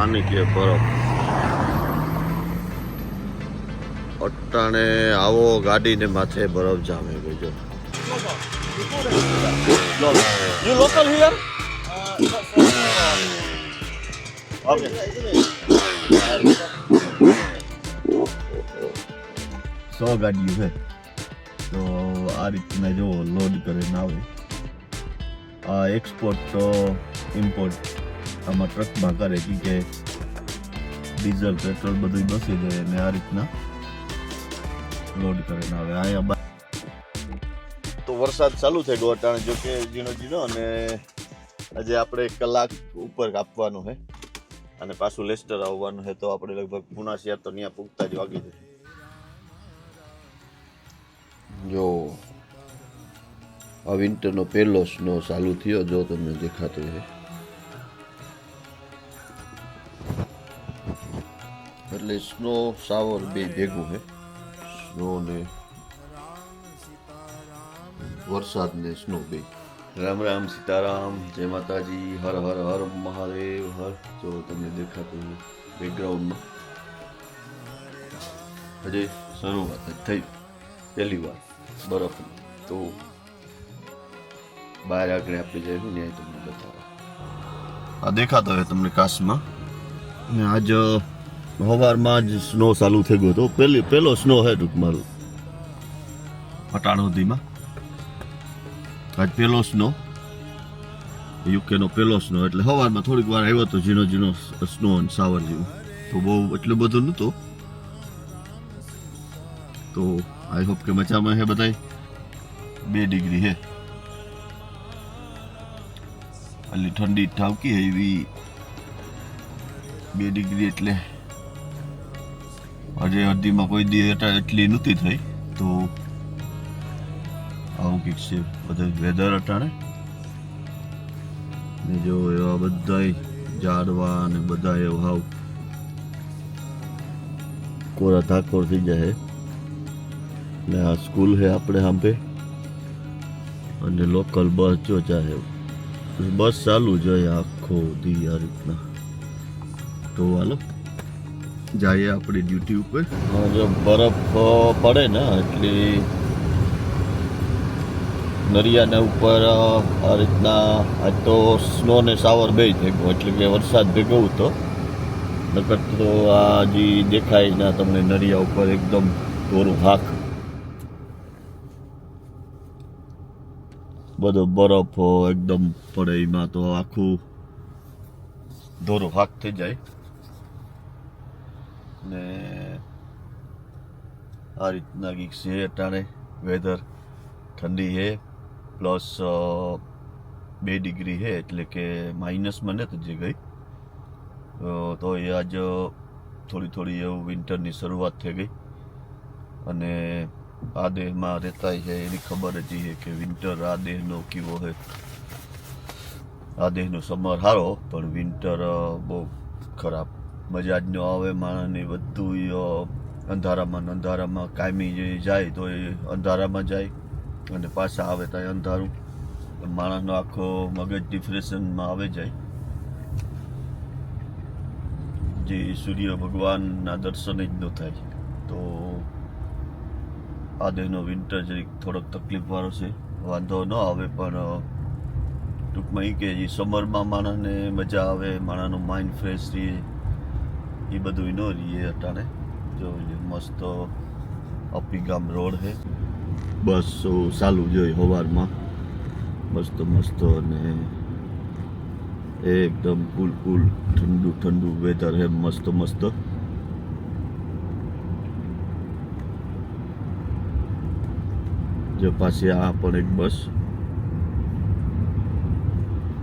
આની કે બરફ. અટાણે આવો ગાડીને માથે બરફ જામે ગયો. સો ગાડીઓ છે. તો આ રીતના જો લોડ કરીને આવે. આ એક્સપોર્ટ તો ઇમ્પોર્ટ આમાં ટ્રકમાં કરે કી કે ડીઝલ પેટ્રોલ બધું બસી જાય અને આ રીતના લોડ કરીને આવે. અહીંયા બા- તો વરસાદ ચાલુ થઈ ગયો અટાણે જો કે ઝીણો ઝીણો અને આજે આપણે કલાક ઉપર કાપવાનું છે અને પાછું લેસ્ટર આવવાનું છે તો આપણે લગભગ પુના શહેર તો ત્યાં પૂગતા જ વાગી જશે. જો આ વિન્ટરનો પહેલો સ્નો ચાલુ થયો જો તમને દેખાતો છે એટલે સ્નો સાવર બે ભેગું છે. સ્નો ને વરસાદ ને સ્નો બે. રામ રામ સીતારામ જય માતાજી હર હર હર મહાદેવ હર. જો તમને દેખાતું બેકગ્રાઉન્ડમાં હજી શરૂઆત જ થઈ. પહેલી વાર બરફ તો બહાર આગળ આપણે જઈશું ને તમને બતાવો. આ દેખાતો હોય તમને કાશમાં. ને આજ સવારમાં જ સ્નો ચાલુ થઈ ગયો હતો. પહેલી પહેલો સ્નો હે ટૂંકમાં અટાણ સુધીમાં આજ પહેલો સ્નો. યુકેનો પહેલો સ્નો. એટલે સવારમાં થોડીક વાર આવ્યો હતો ઝીણો ઝીણો સ્નો અને સાવર જેવું. તો બહુ એટલું બધું નહોતું. તો આઈ હોપ કે મજામાં હે બધાય. બે ડિગ્રી હે. એટલે ઠંડી ઠાવકી એવી. બે ડિગ્રી એટલે આજે અડધીમાં કોઈ દી એટલી નહોતી થઈ. તો આવું કંઈક છે બધા વેધર અટાણે ને. જો એવા બધાય ઝાડવા ને બધા એવા હાવ કોરા ધાકોર થઈ જાય. ને આ સ્કૂલ છે આપણે સાંભે અને લોકલ બસ જો ચાહે બસ ચાલુ જોઈએ આખો દી આ રીતના. તો હાલો. જઈએ આપણી ડ્યુટી ઉપર જો બરફ પડે ને, એટલી નરિયાને ઉપર આ રીતના આજ તો સ્નો ને સાવર બે ગયો એટલે કે વરસાદ ભેગો હતો. નકર તો આ જે દેખાય ના તમને નરિયા ઉપર એકદમ કોરું હાક બધો બરફ એકદમ પડે, એમાં તો આખું ધોરો હાક થઈ જાય. ને આ રીતના ગીક છે અટાણે વેધર ઠંડી છે પ્લસ બે ડિગ્રી છે, એટલે કે માઇનસમાં નથી જે ગઈ. તો એ આજ થોડી થોડી એવું વિન્ટરની શરૂઆત થઈ ગઈ. અને આ દેહમાં રહેતા છે, એની ખબર જ છે કે વિન્ટર આ દેહનો કેવો છે. આ દેહનો સમર સારો, પણ વિન્ટર બહુ ખરાબ. મજા જ ન આવે માણસને બધું અંધારામાં અંધારામાં કાયમી જાય તો એ અંધારામાં જાય અને પાછા આવે તો અંધારું. માણસનો આખો મગજ ડિપ્રેશનમાં આવે જાય. જે સૂર્ય ભગવાનના દર્શન જ ન થાય. તો આ દેહનો વિન્ટર જરીક થોડોક તકલીફ વાળો છે. વાંધો ન આવે પણ ટૂંકમાં એ કે સમરમાં માણસને મજા આવે, માણસનું માઇન્ડ ફ્રેશ રહે. એ બધું ન રહીએ અટાણે. જો એ મસ્ત અપી ગામ રોડ છે બસ ચાલુ જોઈએ સવારમાં મસ્ત મસ્ત અને એકદમ કુલ કુલ ઠંડુ ઠંડુ વેધર છે મસ્ત મસ્ત. જો પાછી આ પણ એક બસ.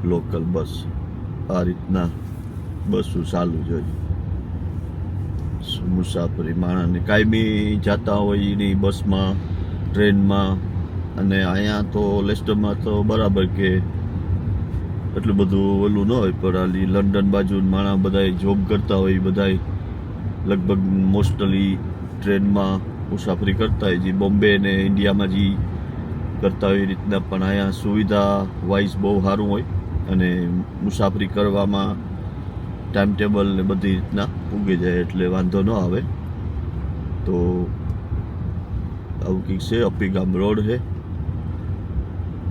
Local bus. આ રીતના બસો ચાલુ જોઈએ મુસાફરી માણસને. કાયમી જતા હોય એની બસમાં, ટ્રેનમાં, અને અહીંયા તો લેસ્ટરમાં તો બરાબર કે એટલું બધું ઓલું ન હોય, પણ આલી લંડન બાજુ માણસ બધાય જોબ કરતા હોય બધાય. લગભગ મોસ્ટલી ટ્રેનમાં મુસાફરી કરતા હોય. જે બોમ્બે ને ઇન્ડિયામાં જે કરતા હોય એ રીતના. પણ અહીંયા સુવિધા વાઇઝ બહુ સારું હોય. અને મુસાફરી કરવામાં ટાઈમ ટેબલ ને બધી રીતના ઉગી જાય એટલે વાંધો ન આવે. તો આવું કંઈક છે, અપીગામ રોડ છે.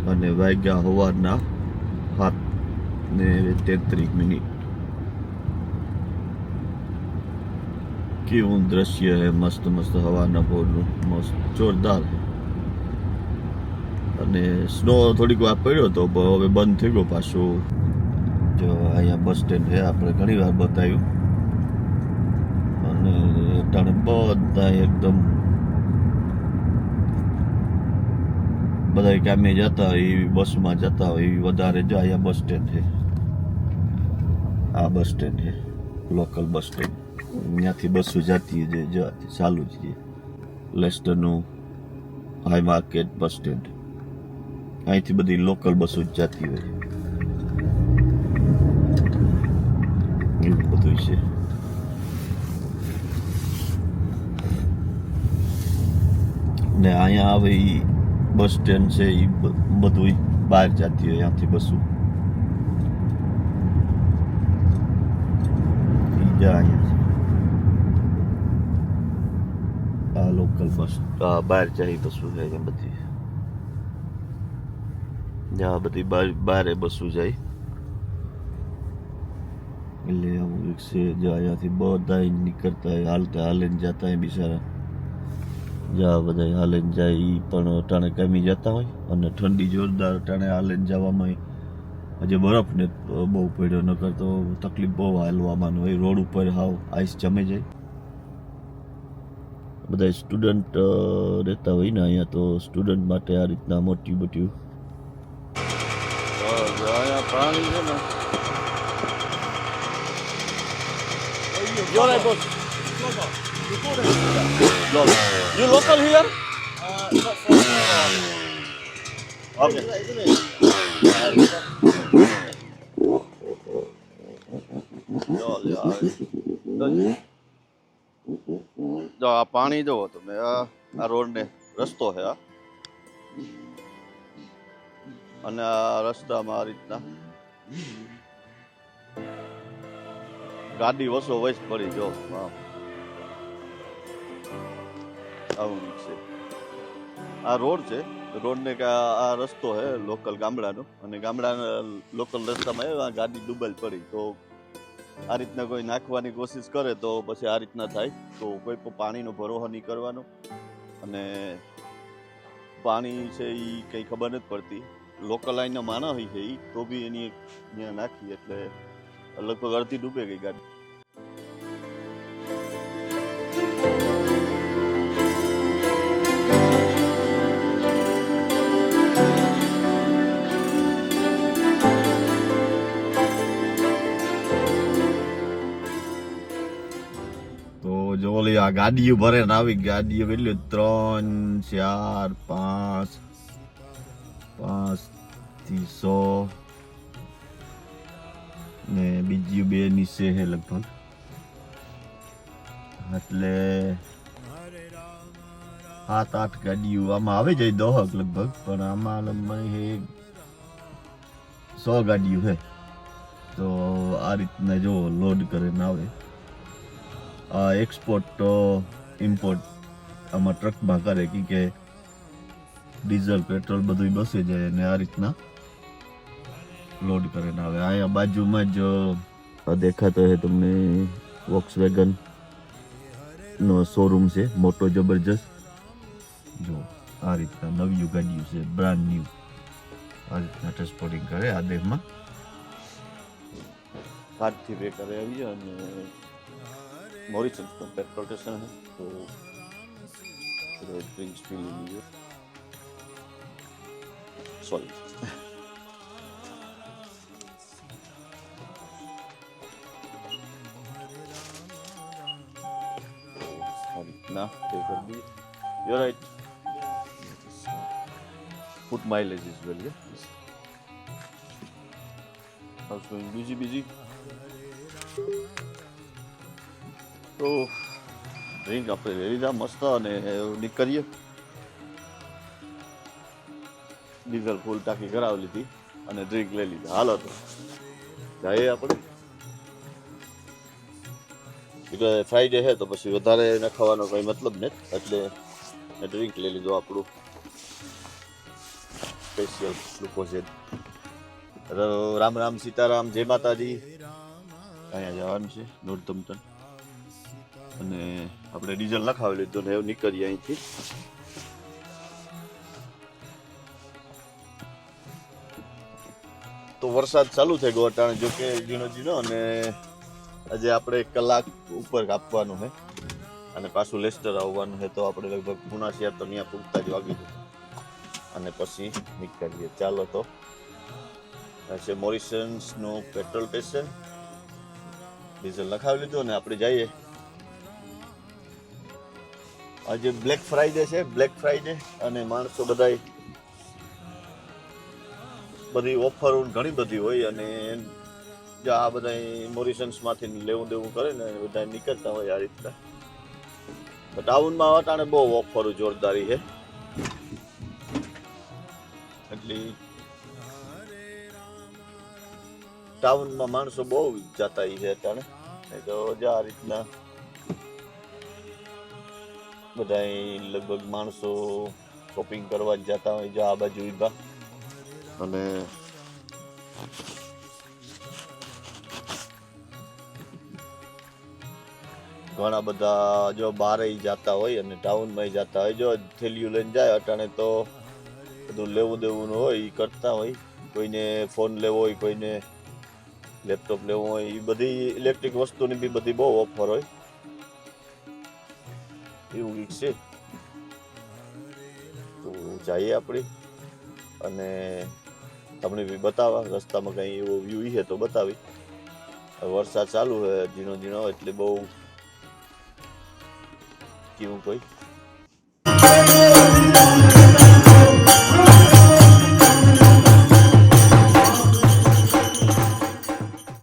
અને વાગ્યા સવારના સાત ને તેત્રીસ મિનિટ. કેવું દ્રશ્ય છે, મસ્ત મસ્ત હવાના બોરનું, મસ્ત જોરદાર અને સ્નો થોડીક વાર પડ્યો હતો હવે બંધ થઈ ગયો પાછું. જો અહીંયા બસ સ્ટેન્ડ છે, આપણે ઘણી વાર બતાવ્યું. અને અટાણે બધા એકદમ બધા કામે જતા હોય, એવી બસમાં જતા હોય, એવી વધારે જો અહીંયા બસ સ્ટેન્ડ છે. આ બસ સ્ટેન્ડ છે, લોકલ બસ સ્ટેન્ડ. ત્યાંથી બસો જતી છે ચાલુ જ છે. લેસ્ટરનું હાઈ માર્કેટ બસ સ્ટેન્ડ. અહીંથી બધી લોકલ બસો જ જતી હોય એવું છે ને અહીંયા આવે એ બસ સ્ટેન્ડ છે એ બધું બહાર જતી હોય અહીંયાથી બસો અહીંયા આ લોકલ બસ બહાર જાય બસો જાય બધી જ્યાં બધી બારે બસો જાય એટલે આવું એક અહીંયાથી બધા નીકળતા હોય હાલતા હાલીને જતા હોય બિચારા. જા બધા હાલીને જાય એ પણ અટાણે કમી જતા હોય અને ઠંડી જોરદાર અટાણે હાલીને જવામાં હજે બરફ ને બહુ પડ્યો, નકર તો તકલીફ બહુ હાલવામાં હોય રોડ ઉપર હાવ આઈસ જમે જાય. બધા સ્ટુડન્ટ રહેતા હોય ને અહીંયા તો સ્ટુડન્ટ માટે આ રીતના મોટી મોટી ને You're right, boss. Local. You local here? Uh, Okay. ચાલ યાર. જો આ પાણી જો તમે આ રોડ ને રસ્તો છે આ અને આ રસ્તામાં આ રીતના ગાડી વસો વસ પડી, જો. આવું છે. આ રોડ છે, રોડ ને આ રસ્તો છે લોકલ ગામડાનો, અને ગામડાના લોકલ રસ્તામાં આ ગાડી ડૂબેલ પડી, તો આ રીતના કોઈ નાખવાની કોશિશ કરે તો પછી આ રીતના થાય, તો કોઈ પણ પાણીનો ભરોહો નહીં કરવાનો. અને પાણી છે એ કંઈ ખબર નથી પડતી. લોકલ લાઈનના માણસ હોય છે એ તો બી એની નાખી, એટલે લગભગ અડધી ડૂબે ગઈ ગાડી તો જો ઓલી આ ગાડીઓ ભરે ને આવી ગાડીઓ કેટલી ત્રણ ચાર પાંચ પાંચથી સો ને બીજી બે નીચે છે લગભગ. એટલે સાત, આઠ ગાડીઓ આમાં આવે જાય દોહક લગભગ, પણ આમાં લંબાઈ છે સો ગાડીઓ છે. તો આ રીતના જો લોડ કરીને આવે. આ એક્સપોર્ટ તો ઇમ્પોર્ટ આમાં ટ્રકમાં કરે કે ડીઝલ પેટ્રોલ બધું બસે જાય અને આ રીતના લોડ કરીને આવે અહીંયા બાજુમાં જ દેખાતો હોય તમને વોક્સ વેગન નો શોરૂમ છે, મોટો જબરજસ્ત. જો, આ રીતના નવી ગાડીઓ છે બ્રાન્ડ ન્યુ આ રીતના ટ્રાન્સપોર્ટિંગ કરે આ દેશમાં કાર્ડથી બે કરે, આવી અને મોરિશિયસનું પેટ્રોલ સ્ટેશન છે, તો ડ્રિંક્સ પી લીધી sorry No, they could be. You're right. Put mileage as well, yeah? How's going? Busy, busy? તો ડ્રિંક આપણે લઈ લીધા મસ્ત અને નીકળીએ ડીઝલ ફૂલ ટાંકી કરાવી લીધી અને ડ્રિંક લઈ લીધા હાલો તો જઈએ આપણે એટલે ફ્રાઈડે છે તો પછી વધારે નખાવાનો કંઈ મતલબ નથી એટલે ડ્રિંક લઈ લીધું આપણું. સ્પેશિયલ ગ્લુકોઝેન રામ રામ સીતારામ, જય માતાજી. અહીંયા જવાનું છે નોર્ધમ્પટન અને આપણે ડીઝલ નખાવી લીધું ને એવું નીકળીએ અહીંથી. તો વરસાદ ચાલુ થઈ ગયો અટાણે જો કે ઝીણો ઝીણો અને આજે આપણે કલાક ઉપર કાપવાનું છે. અને પાછું લેસ્ટર આવવાનું છે તો આપણે લગભગ પુનાશિયા તો ત્યાં પૂગતા જ વાગી જશે. અને પછી નીકળીએ. ચાલો તો. છે મોરિસન્સનું પેટ્રોલ સ્ટેશન ડીઝલ નખાવી લીધું અને આપણે જઈએ. આજે બ્લેક ફ્રાઈડે છે, બ્લેક ફ્રાઈડે અને માણસો બધાય બધી ઓફર ઘણી બધી હોય અને જે આ બધા મોરિશન્સમાંથી લેવું દેવું કરે ને બધા નીકળતા હોય આ રીતના. ટાઉનમાં તાણે બહુ ઓફરો જોરદારી છે. એટલી ટાઉનમાં માણસો બહુ જતા છે અટાણે તો જે આ રીતના બધા લગભગ માણસો શોપિંગ કરવા જતા હોય જો આ બાજુ ઊભા. અને ઘણા બધા જો બારે જતા હોય અને ટાઉનમાં જતા હોય, જો થેલીઓ લઈને જાય અટાણે તો બધું લેવું દેવું હોય એ કરતા હોય. કોઈને ફોન લેવો હોય, કોઈને લેપટોપ લેવું હોય એ બધી ઇલેક્ટ્રિક વસ્તુની બી બધી બહુ ઓફર હોય. એવું કંઈક છે. તો જઈએ આપણે. અને તમને બી બતાવવા, રસ્તામાં કંઈ એવો વ્યૂ છે તો બતાવી. વરસાદ ચાલુ છે, ઝીણો ઝીણો, એટલે બહુ કેવું કોઈ